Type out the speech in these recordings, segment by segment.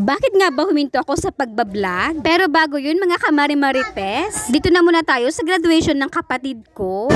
Bakit nga ba huminto ako sa pagbablog? Pero bago yun mga kamari-marites, dito na muna tayo sa graduation ng kapatid ko.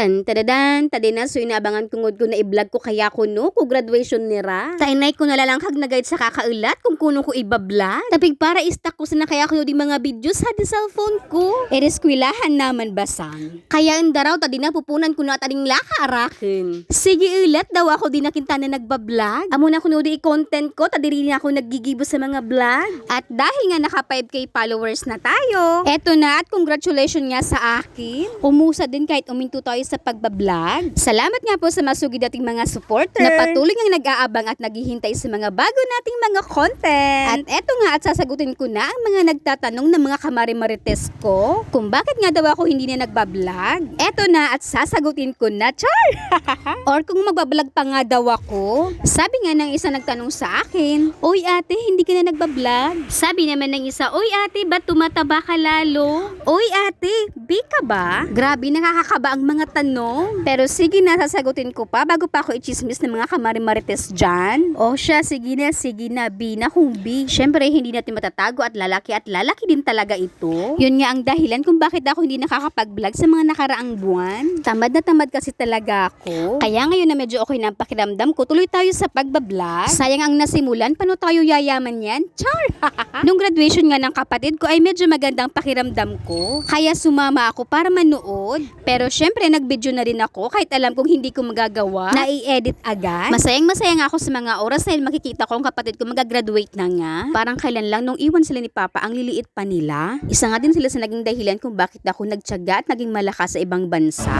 Tan tadadan, tadi na so inaabangan tungod ko na i-vlog ko kaya ko no, ko graduation nira. Tainay ko nalang kag nagayad sa kakaulat kung kuno ko ibablog. Tapig para istak ko sana kaya ko di mga videos sa di cellphone ko. Ereskwelahan naman basang. Kaya indaraw tadi na pupunan ko na taning laka arakin. Sige ulat daw ako di nakinta na nagbablog. Amo na kuno di i-content ko, tadi rin ako nagigibo sa mga vlog. At dahil nga naka 5k followers na tayo, eto na at congratulations nga sa akin. Umusa din kahit uminto tayo sa pagbablog. Salamat nga po sa masugid dating mga supporter na patuloy nga nag-aabang at naghihintay sa mga bago nating mga content. At eto nga at sasagutin ko na ang mga nagtatanong ng mga kamari-marites ko kung bakit nga daw ako hindi na nagbablog. Eto na at sasagutin ko na, char! Or kung magbablog pa nga daw ako. Sabi nga ng isa nagtanong sa akin, Uy ate, hindi ka na nagbablog? Sabi naman ng isa, Uy ate, ba't tumataba ka lalo? Uy ate, bi ka ba? Grabe, nakakakaba ang mga tanong. Pero sige na, sasagutin ko pa bago pa ako i-chismis ng mga kamari-marites dyan. O siya, sige na, sige na, bi na kung bi. Siyempre, hindi natin matatago at lalaki at lalaki din talaga ito. Yun nga ang dahilan kung bakit ako hindi nakakapag-vlog sa mga nakaraang buwan. Tamad na tamad kasi talaga ako. Kaya ngayon na medyo okay na ang pakiramdam ko, tuloy tayo sa pagbablog. Sayang ang nasimulan, paano tayo yayaman yan? Char! Nung graduation nga ng kapatid ko ay medyo magandang pakiramdam ko. Kaya sumama ako para manood. Pero syempre nag-video na rin ako kahit alam kong hindi ko magagawa na i-edit agad. Masayang masaya nga ako sa mga oras dahil makikita ko ang kapatid ko magagraduate na nga. Parang kailan lang nung iwan sila ni Papa ang liliit pa nila. Isa nga din sila sa naging dahilan kung bakit ako nagtyaga at naging malakas sa ibang bansa.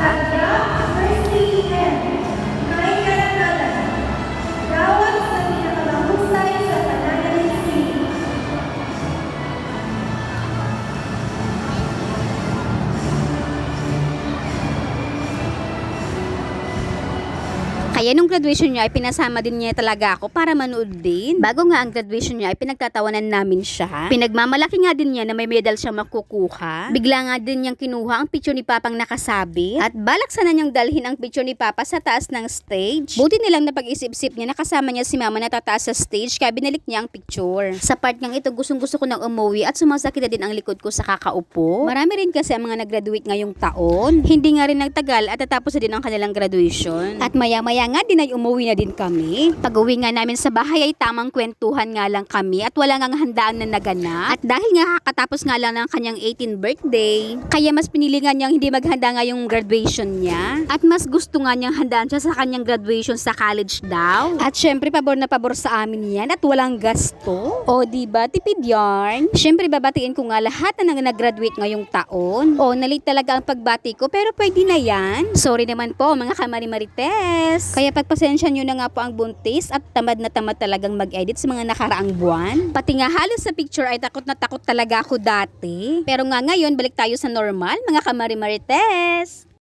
Kaya nung graduation niya ay pinasama din niya talaga ako para manood din. Bago nga ang graduation niya ay pinagtatawanan namin siya. Pinagmamalaki nga din niya na may medal siya makukuha. Bigla nga din niyang kinuha ang picture ni Papang nakasabit. At balak sana niyang dalhin ang picture ni Papa sa taas ng stage. Buti nilang napag-isip-isip niya nakasama niya si Mama na tataas sa stage kaya binalik niya ang picture. Sa part niyang ito gustong gusto ko nang umuwi at sumasakit na din ang likod ko sa kakaupo. Marami rin kasi ang mga nag-graduate ngayong taon. Hindi nga rin nagtagal at tatapos na din ang kanilang graduation. At maya-maya nga din ay umuwi na din kami. Pag uwi nga namin sa bahay ay tamang kwentuhan nga lang kami at wala nga handaan na naganap. At dahil nga kakatapos nga lang ng kanyang 18th birthday, kaya mas pinili nga niyang hindi maghanda nga yung graduation niya. At mas gusto nga niyang handaan siya sa kanyang graduation sa college daw. At syempre pabor na pabor sa amin yan at walang gasto. O di ba tipid yarn? Syempre babatiin ko nga lahat na nang nag-graduate ngayong taon. O nalit talaga ang pagbati ko pero pwede na yan. Sorry naman po mga kamari-marites. Kaya pagpasensya nyo na nga po ang buntis at tamad na tamad talagang mag-edit sa mga nakaraang buwan. Pati nga halos sa picture ay takot na takot talaga ako dati. Pero nga ngayon balik tayo sa normal mga kamari-marites.